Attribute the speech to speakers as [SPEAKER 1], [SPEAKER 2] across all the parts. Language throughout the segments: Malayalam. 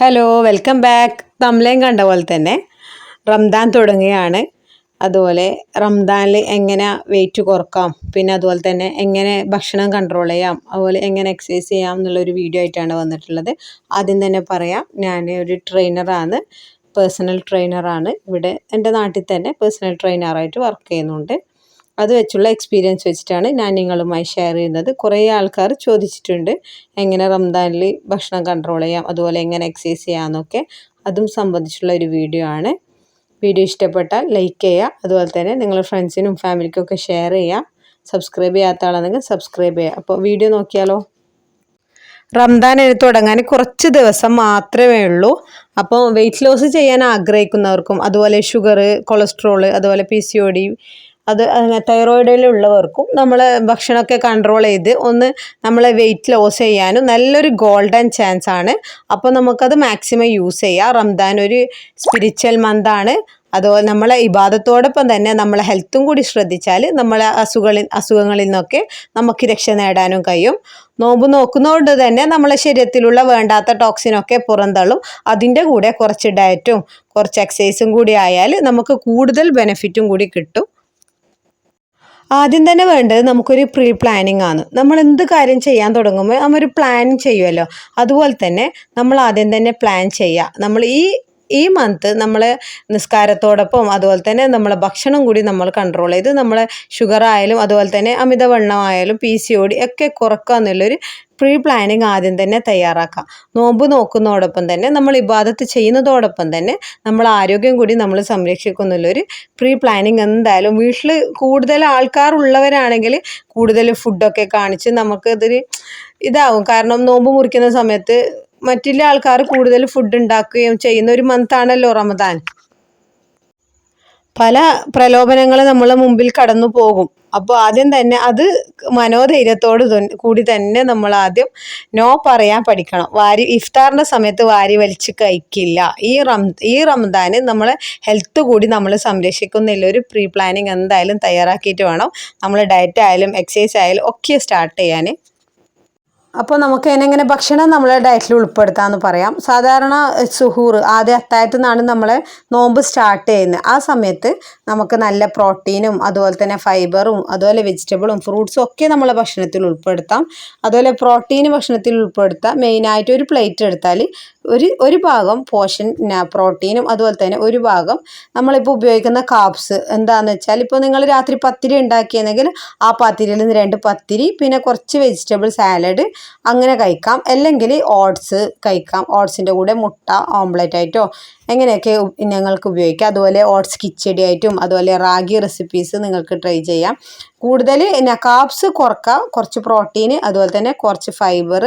[SPEAKER 1] ഹലോ വെൽക്കം ബാക്ക് തമ്ലേം കണ്ട പോലെ തന്നെ. റംദാൻ തുടങ്ങുകയാണ്. അതുപോലെ റംദാനിൽ എങ്ങനെ വെയിറ്റ് കുറക്കാം പിന്നെ അതുപോലെ തന്നെ എങ്ങനെ ഭക്ഷണം കൺട്രോൾ ചെയ്യാം അതുപോലെ എങ്ങനെ എക്സസൈസ് ചെയ്യാം എന്നുള്ളൊരു വീഡിയോ ആയിട്ടാണ് വന്നിട്ടുള്ളത്. ആദ്യം തന്നെ പറയാം ഞാൻ ഒരു ട്രെയിനറാണ് പേഴ്സണൽ ട്രെയിനറാണ് ഇവിടെ എന്റെ നാട്ടിൽ തന്നെ പേഴ്സണൽ ട്രെയിനറായിട്ട് വർക്ക് ചെയ്യുന്നുണ്ട്. അത് വെച്ചുള്ള എക്സ്പീരിയൻസ് വെച്ചിട്ടാണ് ഞാൻ നിങ്ങളുമായി ഷെയർ ചെയ്യുന്നത്. കുറേ ആൾക്കാർ ചോദിച്ചിട്ടുണ്ട് എങ്ങനെ റംദാനിൽ ഭക്ഷണം കൺട്രോൾ ചെയ്യാം അതുപോലെ എങ്ങനെ എക്സസൈസ് ചെയ്യാമെന്നൊക്കെ അതും സംബന്ധിച്ചുള്ള ഒരു വീഡിയോ ആണ്. വീഡിയോ ഇഷ്ടപ്പെട്ടാൽ ലൈക്ക് ചെയ്യുക. അതുപോലെ തന്നെ നിങ്ങളുടെ ഫ്രണ്ട്സിനും ഫാമിലിക്കും ഒക്കെ ഷെയർ ചെയ്യാം സബ്സ്ക്രൈബ് ചെയ്യാത്ത ആളാണെങ്കിൽ സബ്സ്ക്രൈബ് ചെയ്യുക. അപ്പോൾ വീഡിയോ നോക്കിയാലോ? റംദാൻ തുടങ്ങാൻ കുറച്ച് ദിവസം മാത്രമേ ഉള്ളൂ. അപ്പോൾ വെയിറ്റ് ലോസ് ചെയ്യാൻ ആഗ്രഹിക്കുന്നവർക്കും അതുപോലെ ഷുഗർ കൊളസ്ട്രോൾ അതുപോലെ പി സി ഒ ഡി അത് തൈറോയിഡിലുള്ളവർക്കും നമ്മൾ ഭക്ഷണമൊക്കെ കൺട്രോൾ ചെയ്ത് ഒന്ന് നമ്മളെ വെയിറ്റ് ലോസ് ചെയ്യാനും നല്ലൊരു ഗോൾഡൻ ചാൻസ് ആണ്. അപ്പോൾ നമുക്കത് മാക്സിമം യൂസ് ചെയ്യാം. റംദാൻ ഒരു സ്പിരിച്വൽ മന്താണ് അതുപോലെ നമ്മളെ ഇബാദത്തോടൊപ്പം തന്നെ നമ്മളെ ഹെൽത്തും കൂടി ശ്രദ്ധിച്ചാൽ നമ്മളെ അസുഖങ്ങളിൽ അസുഖങ്ങളിൽ നിന്നൊക്കെ നമുക്ക് രക്ഷ നേടാനും കഴിയും. നോമ്പ് നോക്കുന്നതുകൊണ്ട് തന്നെ നമ്മളെ ശരീരത്തിലുള്ള വേണ്ടാത്ത ടോക്സിനൊക്കെ പുറന്തള്ളും. അതിന്റെ കൂടെ കുറച്ച് ഡയറ്റും കുറച്ച് എക്സസൈസും കൂടി ആയാൽ നമുക്ക് കൂടുതൽ ബെനിഫിറ്റും കൂടി കിട്ടും. ആദ്യം തന്നെ വേണ്ടത് നമുക്കൊരു പ്രീ പ്ലാനിങ് ആണ്. നമ്മൾ എന്ത് കാര്യം ചെയ്യാൻ തുടങ്ങുമ്പോൾ നമ്മൾ ഒരു പ്ലാൻ ചെയ്യുമല്ലോ അതുപോലെ തന്നെ നമ്മൾ ആദ്യം തന്നെ പ്ലാൻ ചെയ്യുക നമ്മൾ ഈ ഈ മന്ത് നമ്മൾ നിസ്കാരത്തോടൊപ്പം അതുപോലെ തന്നെ നമ്മളെ ഭക്ഷണം കൂടി നമ്മൾ കൺട്രോൾ ചെയ്ത് നമ്മളെ ഷുഗർ ആയാലും അതുപോലെ തന്നെ അമിതവണ്ണമായാലും പി സി ഡി ഒക്കെ കുറക്കുക എന്നുള്ളൊരു പ്രീ പ്ലാനിങ് ആദ്യം തന്നെ തയ്യാറാക്കാം. നോമ്പ് നോക്കുന്നതോടൊപ്പം തന്നെ നമ്മൾ ഇബാദത്ത് ചെയ്യുന്നതോടൊപ്പം തന്നെ നമ്മൾ ആരോഗ്യം കൂടി നമ്മൾ സംരക്ഷിക്കുന്നുള്ളൊരു പ്രീ പ്ലാനിങ് എന്തായാലും വീട്ടിൽ കൂടുതൽ ആൾക്കാർ ഉള്ളവരാണെങ്കിൽ കൂടുതൽ ഫുഡൊക്കെ കാണിച്ച് നമുക്ക് ഇതൊരു ഇതാവും. കാരണം നോമ്പ് മുറിക്കുന്ന സമയത്ത് മറ്റുള്ള ആൾക്കാർ കൂടുതൽ ഫുഡ് ഉണ്ടാക്കുകയും ചെയ്യുന്ന ഒരു മന്താണല്ലോ റമദാൻ. പല പ്രലോഭനങ്ങൾ നമ്മളെ മുമ്പിൽ കടന്നു പോകും. അപ്പോൾ ആദ്യം തന്നെ അത് മനോധൈര്യത്തോട് കൂടി തന്നെ നമ്മൾ ആദ്യം നോ പറയാൻ പഠിക്കണം. വാരി ഇഫ്താറിന്റെ സമയത്ത് വാരി വലിച്ച് കഴിക്കില്ല. ഈ റം ഈ റംദാന് നമ്മളെ ഹെൽത്ത് കൂടി നമ്മൾ സംരക്ഷിക്കുന്നില്ല ഒരു പ്രീ പ്ലാനിങ് എന്തായാലും തയ്യാറാക്കിയിട്ട് വേണം. നമ്മൾ ഡയറ്റ് ആയാലും എക്സസൈസ് ആയാലും ഒക്കെ സ്റ്റാർട്ട് ചെയ്യാൻ. അപ്പോൾ നമുക്ക് എങ്ങനെ ഭക്ഷണം നമ്മളെ ഡയറ്റിൽ ഉൾപ്പെടുത്താമെന്ന് പറയാം. സാധാരണ സുഹൂർ ആദ്യ അത്തായത്തു നിന്നാണ് നമ്മൾ നോമ്പ് സ്റ്റാർട്ട് ചെയ്യുന്നത്. ആ സമയത്ത് നമുക്ക് നല്ല പ്രോട്ടീനും അതുപോലെ തന്നെ ഫൈബറും അതുപോലെ വെജിറ്റബിളും ഫ്രൂട്ട്സും ഒക്കെ നമ്മളെ ഭക്ഷണത്തിൽ ഉൾപ്പെടുത്താം. അതുപോലെ പ്രോട്ടീൻ ഭക്ഷണത്തിൽ ഉൾപ്പെടുത്താം. മെയിനായിട്ട് ഒരു പ്ലേറ്റ് എടുത്താൽ ഒരു ഒരു ഭാഗം പോഷൻ പ്രോട്ടീനും അതുപോലെ തന്നെ ഒരു ഭാഗം നമ്മളിപ്പോൾ ഉപയോഗിക്കുന്ന കാപ്സ്. എന്താണെന്ന് വെച്ചാൽ ഇപ്പോൾ നിങ്ങൾ രാത്രി പത്തിരി ഉണ്ടാക്കിയെന്നെങ്കിൽ ആ പത്തിരിയിൽ നിന്ന് രണ്ട് പത്തിരി പിന്നെ കുറച്ച് വെജിറ്റബിൾ സാലഡ് അങ്ങനെ കഴിക്കാം. അല്ലെങ്കിൽ ഓട്സ് കഴിക്കാം. ഓട്സിന്റെ കൂടെ മുട്ട ഓംലെറ്റ് ആയിട്ടോ എങ്ങനെയൊക്കെ ഞങ്ങൾക്ക് ഉപയോഗിക്കാം. അതുപോലെ ഓട്സ് കിച്ചടി ആയിട്ടും അതുപോലെ റാഗി റെസിപ്പീസ് നിങ്ങൾക്ക് ട്രൈ ചെയ്യാം. കൂടുതൽ കാപ്സ് കുറക്കാം കുറച്ച് പ്രോട്ടീൻ അതുപോലെ തന്നെ കുറച്ച് ഫൈബർ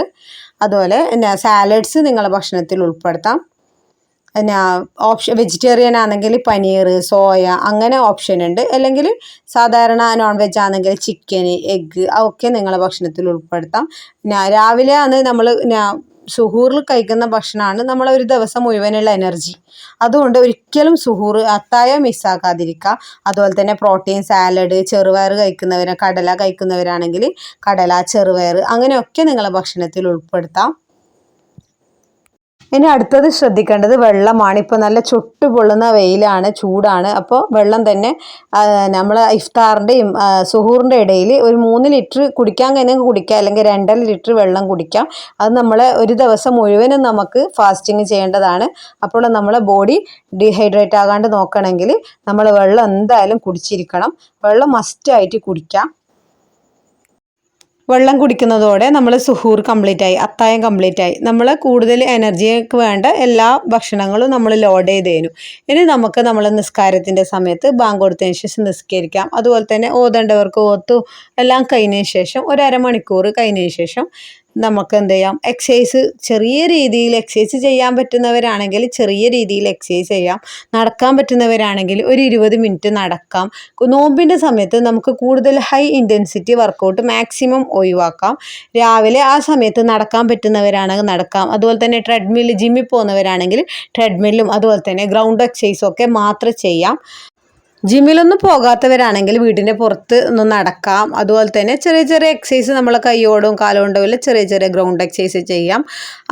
[SPEAKER 1] അതുപോലെ പിന്നെ സാലഡ്സ് നിങ്ങളുടെ ഭക്ഷണത്തിൽ ഉൾപ്പെടുത്താം. പിന്നെ ഓപ്ഷൻ വെജിറ്റേറിയൻ ആണെങ്കിൽ പനീർ സോയ അങ്ങനെ ഓപ്ഷൻ ഉണ്ട്. അല്ലെങ്കിൽ സാധാരണ നോൺ വെജ് ആണെങ്കിൽ ചിക്കൻ എഗ്ഗ് അതൊക്കെ നിങ്ങളുടെ ഭക്ഷണത്തിൽ ഉൾപ്പെടുത്താം. രാവിലെ ആണ് നമ്മൾ സുഹൂറിൽ കഴിക്കുന്ന ഭക്ഷണമാണ് നമ്മളെ ഒരു ദിവസം മുഴുവനുള്ള എനർജി അതുകൊണ്ട് ഒരിക്കലും സുഹൂർ അത്തായം മിസ്സാക്കാതിരിക്കുക അതുപോലെ തന്നെ പ്രോട്ടീൻ സാലഡ് ചെറുപയർ കഴിക്കുന്നവർ കടല കഴിക്കുന്നവരാണെങ്കിൽ കടല ചെറുപയർ അങ്ങനെയൊക്കെ നിങ്ങളെ ഭക്ഷണത്തിൽ ഉൾപ്പെടുത്താം. ഇനി അടുത്തത് ശ്രദ്ധിക്കേണ്ടത് വെള്ളമാണ്. ഇപ്പോൾ നല്ല ചുട്ടു പൊള്ളുന്ന വെയിലാണ് ചൂടാണ്. അപ്പോൾ വെള്ളം തന്നെ നമ്മൾ ഇഫ്താറിന്റെയും സുഹൂറിന്റെ ഇടയിൽ ഒരു മൂന്ന് ലിറ്റർ കുടിക്കാൻ കഴിഞ്ഞാൽ കുടിക്കാം. അല്ലെങ്കിൽ രണ്ടര ലിറ്റർ വെള്ളം കുടിക്കാം. അത് നമ്മൾ ഒരു ദിവസം മുഴുവനും നമുക്ക് ഫാസ്റ്റിങ് ചെയ്യേണ്ടതാണ്. അപ്പോൾ നമ്മളെ ബോഡി ഡീഹൈഡ്രേറ്റ് ആകാണ്ട് നോക്കണമെങ്കിൽ നമ്മൾ വെള്ളം എന്തായാലും കുടിച്ചിരിക്കണം. വെള്ളം മസ്റ്റായിട്ട് കുടിക്കാം. വെള്ളം കുടിക്കുന്നതോടെ നമ്മൾ സുഹൂർ കംപ്ലീറ്റ് ആയി അത്തായം കംപ്ലീറ്റ് ആയി. നമ്മൾ കൂടുതൽ എനർജിക്ക് വേണ്ട എല്ലാ ഭക്ഷണങ്ങളും നമ്മൾ ലോഡ് ചെയ്ത് തരും ഇനി നമുക്ക് നമ്മൾ നിസ്കാരത്തിന്റെ സമയത്ത് ബാങ്ക് കൊടുത്തതിന് ശേഷം നിസ്കരിക്കാം. അതുപോലെ തന്നെ ഓതേണ്ടവർക്ക് ഓത്തു എല്ലാം കഴിഞ്ഞതിന് ശേഷം ഒരു അരമണിക്കൂർ കഴിഞ്ഞതിന് ശേഷം നമുക്ക് എന്ത് ചെയ്യാം എക്സസൈസ് ചെറിയ രീതിയിൽ എക്സസൈസ് ചെയ്യാൻ പറ്റുന്നവരാണെങ്കിൽ ചെറിയ രീതിയിൽ എക്സസൈസ് ചെയ്യാം. നടക്കാൻ പറ്റുന്നവരാണെങ്കിൽ ഒരു ഇരുപത് മിനിറ്റ് നടക്കാം. നോമ്പിന്റെ സമയത്ത് നമുക്ക് കൂടുതൽ ഹൈ ഇന്റൻസിറ്റി വർക്കൗട്ട് മാക്സിമം ഒഴിവാക്കാം. രാവിലെ ആ സമയത്ത് നടക്കാൻ പറ്റുന്നവരാണെങ്കിൽ നടക്കാം. അതുപോലെ തന്നെ ട്രെഡ്മിൽ ജിമ്മിൽ പോകുന്നവരാണെങ്കിൽ ട്രെഡ്മില്ലും അതുപോലെ തന്നെ ഗ്രൗണ്ട് എക്സസൈസും ഒക്കെ മാത്രം ചെയ്യാം. ജിമ്മിലൊന്നും പോകാത്തവരാണെങ്കിൽ വീടിന്റെ പുറത്ത് ഒന്ന് നടക്കാം. അതുപോലെ തന്നെ ചെറിയ ചെറിയ എക്സസൈസ് നമ്മൾ കൈയോടും കാലുകൊണ്ടും എല്ലാം ചെറിയ ചെറിയ ഗ്രൗണ്ട് എക്സസൈസ് ചെയ്യാം.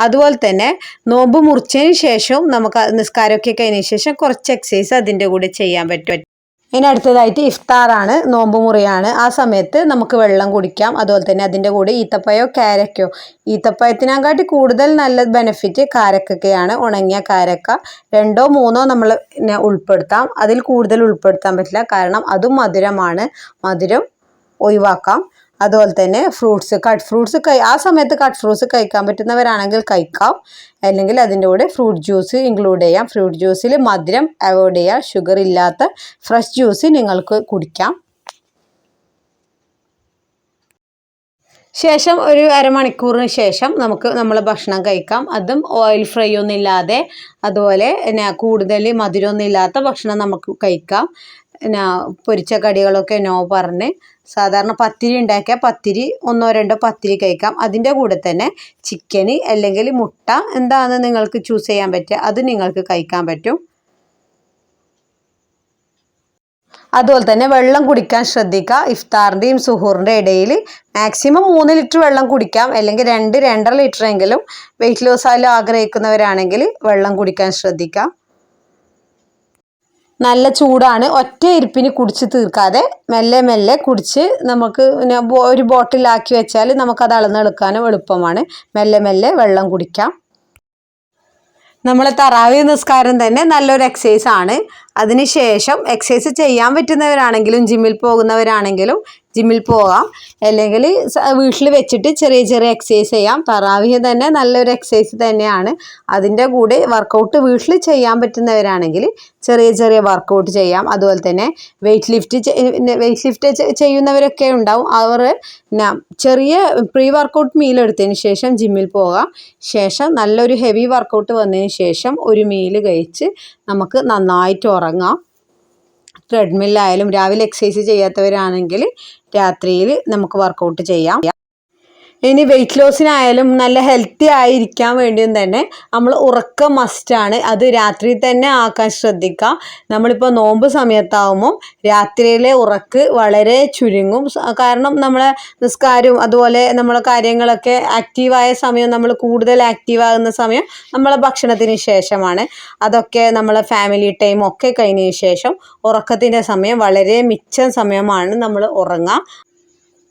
[SPEAKER 1] അതുപോലെ തന്നെ നോമ്പ് മുറിച്ചതിന് ശേഷവും നമുക്ക് നിസ്കാരമൊക്കെ കഴിഞ്ഞതിന് ശേഷം കുറച്ച് എക്സസൈസ് അതിന്റെ കൂടെ ചെയ്യാൻ പറ്റും. ഇനി അടുത്തതായിട്ട് ഇഫ്താറാണ് നോമ്പ് മുറിയാണ്. ആ സമയത്ത് നമുക്ക് വെള്ളം കുടിക്കാം. അതുപോലെ തന്നെ അതിന്റെ കൂടെ ഈത്തപ്പയോ കാരക്കയോ. ഈത്തപ്പഴത്തിനെക്കാട്ടി കൂടുതൽ നല്ല ബെനിഫിറ്റ് കാരക്കൊക്കെയാണ് ഉണങ്ങിയ കാരക്ക രണ്ടോ മൂന്നോ നമ്മൾ ഉൾപ്പെടുത്താം. അതിൽ കൂടുതൽ ഉൾപ്പെടുത്താൻ പറ്റില്ല. കാരണം അതും മധുരമാണ്. മധുരം ഒഴിവാക്കാം. അതുപോലെ തന്നെ ഫ്രൂട്ട്സ് കട്ട് ഫ്രൂട്ട്സ് കൈ ആ സമയത്ത് കട്ട് ഫ്രൂട്ട്സ് കഴിക്കാൻ പറ്റുന്നവരാണെങ്കിൽ കഴിക്കാം. അല്ലെങ്കിൽ അതിന്റെ കൂടെ ഫ്രൂട്ട് ജ്യൂസ് ഇൻക്ലൂഡ് ചെയ്യാം. ഫ്രൂട്ട് ജ്യൂസിൽ മധുരം അവോയ്ഡ് ചെയ്യുക ഷുഗർ ഇല്ലാത്ത ഫ്രഷ് ജ്യൂസ് നിങ്ങൾക്ക് കുടിക്കാം. ശേഷം ഒരു അരമണിക്കൂറിന് ശേഷം നമുക്ക് നമ്മൾ ഭക്ഷണം കഴിക്കാം. അതും ഓയിൽ ഫ്രൈ ഒന്നും ഇല്ലാതെ അതുപോലെ പിന്നെ കൂടുതൽ മധുരമൊന്നും ഇല്ലാത്ത ഭക്ഷണം നമുക്ക് കഴിക്കാം. പിന്നെ പൊരിച്ച കടികളൊക്കെ നോ പറഞ്ഞ് സാധാരണ പത്തിരി ഉണ്ടാക്കിയാൽ പത്തിരി ഒന്നോ രണ്ടോ പത്തിരി കഴിക്കാം. അതിന്റെ കൂടെ തന്നെ ചിക്കന് അല്ലെങ്കിൽ മുട്ട എന്താണ് നിങ്ങൾക്ക് ചൂസ് ചെയ്യാൻ പറ്റുക. അത് നിങ്ങൾക്ക് കഴിക്കാൻ പറ്റും. അതുപോലെ തന്നെ വെള്ളം കുടിക്കാൻ ശ്രദ്ധിക്കുക. ഇഫ്താറിന്റെയും സുഹൂറിന്റെ ഇടയിൽ മാക്സിമം മൂന്ന് ലിറ്റർ വെള്ളം കുടിക്കാം. അല്ലെങ്കിൽ രണ്ട് രണ്ടര ലിറ്റർ എങ്കിലും വെയിറ്റ് ലോസ് ആയാലും ആഗ്രഹിക്കുന്നവരാണെങ്കിൽ വെള്ളം കുടിക്കാൻ ശ്രദ്ധിക്കാം. നല്ല ചൂടാണ്. ഒറ്റ ഇരിപ്പിന് കുടിച്ച് തീർക്കാതെ മെല്ലെ മെല്ലെ കുടിച്ച് നമുക്ക് ഒരു ബോട്ടിലാക്കി വെച്ചാൽ നമുക്കത് അളന്നെടുക്കാനും എളുപ്പമാണ്. മെല്ലെ മെല്ലെ വെള്ളം കുടിക്കാം. നമ്മളെ തറാവി നിസ്കാരം തന്നെ നല്ലൊരു എക്സസൈസ് ആണ്. അതിനുശേഷം എക്സസൈസ് ചെയ്യാൻ പറ്റുന്നവരാണെങ്കിലും ജിമ്മിൽ പോകുന്നവരാണെങ്കിലും ജിമ്മിൽ പോകാം. അല്ലെങ്കിൽ വീട്ടിൽ വെച്ചിട്ട് ചെറിയ ചെറിയ എക്സസൈസ് ചെയ്യാം. തറാവിഹ് തന്നെ നല്ലൊരു എക്സസൈസ് തന്നെയാണ്. അതിന്റെ കൂടെ വർക്കൗട്ട് വീട്ടിൽ ചെയ്യാൻ പറ്റുന്നവരാണെങ്കിൽ ചെറിയ ചെറിയ വർക്കൗട്ട് ചെയ്യാം. അതുപോലെ തന്നെ വെയിറ്റ് ലിഫ്റ്റ് വെയിറ്റ് ലിഫ്റ്റ് ചെയ്യുന്നവരൊക്കെ ഉണ്ടാവും. അവർ ചെറിയ പ്രീ വർക്കൗട്ട് മീൽ എടുത്തതിന് ശേഷം ജിമ്മിൽ പോകാം. ശേഷം നല്ലൊരു ഹെവി വർക്കൗട്ട് വന്നതിന് ശേഷം ഒരു മീൽ കഴിച്ച് നമുക്ക് നന്നായിട്ട് ഉറങ്ങാം. ട്രെഡ്മില്ലായാലും രാവിലെ എക്സസൈസ് ചെയ്യാത്തവരാണെങ്കിൽ രാത്രിയിൽ നമുക്ക് വർക്കൗട്ട് ചെയ്യാം. ഇനി വെയിറ്റ് ലോസിനായാലും നല്ല ഹെൽത്തി ആയിരിക്കാൻ വേണ്ടിയും തന്നെ നമ്മൾ ഉറക്കം മസ്റ്റാണ് അത് രാത്രി തന്നെ ആക്കാൻ ശ്രദ്ധിക്കുക നമ്മളിപ്പോൾ നോമ്പ് സമയത്താവുമ്പോൾ രാത്രിയിലെ ഉറക്ക് വളരെ ചുരുങ്ങും. കാരണം നമ്മളെ നിസ്കാരവും അതുപോലെ നമ്മളെ കാര്യങ്ങളൊക്കെ ആക്റ്റീവായ സമയം നമ്മൾ കൂടുതൽ ആക്റ്റീവാകുന്ന സമയം നമ്മളെ ഭക്ഷണത്തിന് ശേഷമാണ്. അതൊക്കെ നമ്മളെ ഫാമിലി ടൈം ഒക്കെ കഴിഞ്ഞതിന് ശേഷം ഉറക്കത്തിന്റെ സമയം വളരെ മിച്ചം സമയമാണ് നമ്മൾ ഉറങ്ങുക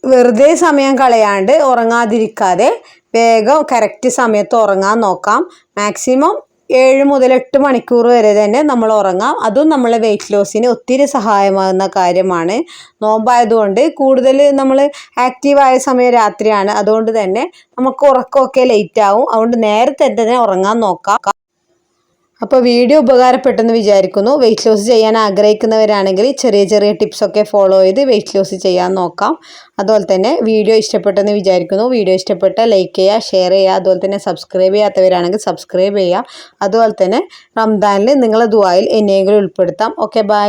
[SPEAKER 1] വെറുതെ സമയം കളയാണ്ട് ഉറങ്ങാതിരിക്കാതെ വേഗം കറക്റ്റ് സമയത്ത് ഉറങ്ങാൻ നോക്കാം. മാക്സിമം ഏഴ് മുതൽ എട്ട് മണിക്കൂർ വരെ തന്നെ നമ്മൾ ഉറങ്ങാം. അതും നമ്മളെ വെയിറ്റ് ലോസിന് ഒത്തിരി സഹായമാകുന്ന കാര്യമാണ്. നോമ്പായതുകൊണ്ട് കൂടുതൽ നമ്മൾ ആക്റ്റീവായ സമയം രാത്രിയാണ്. അതുകൊണ്ട് തന്നെ നമുക്ക് ഉറക്കമൊക്കെ ലേറ്റ് ആവും. അതുകൊണ്ട് നേരത്തെ തന്നെ ഉറങ്ങാൻ നോക്കാം. അപ്പോൾ വീഡിയോ ഉപകാരപ്പെട്ടെന്ന് വിചാരിക്കുന്നു. വെയിറ്റ് ലോസ് ചെയ്യാൻ ആഗ്രഹിക്കുന്നവരാണെങ്കിൽ ചെറിയ ചെറിയ ടിപ്സൊക്കെ ഫോളോ ചെയ്ത് വെയിറ്റ് ലോസ് ചെയ്യാൻ നോക്കാം. അതുപോലെ തന്നെ വീഡിയോ ഇഷ്ടപ്പെട്ടെന്ന് വിചാരിക്കുന്നു. വീഡിയോ ഇഷ്ടപ്പെട്ട ലൈക്ക് ചെയ്യുക ഷെയർ ചെയ്യുക അതുപോലെ തന്നെ സബ്സ്ക്രൈബ് ചെയ്യാത്തവരാണെങ്കിൽ സബ്സ്ക്രൈബ് ചെയ്യുക. അതുപോലെ തന്നെ റംദാനിൽ നിങ്ങളെ ദുബായിൽ എന്നെങ്കിലും ഉൾപ്പെടുത്താം. Okay bye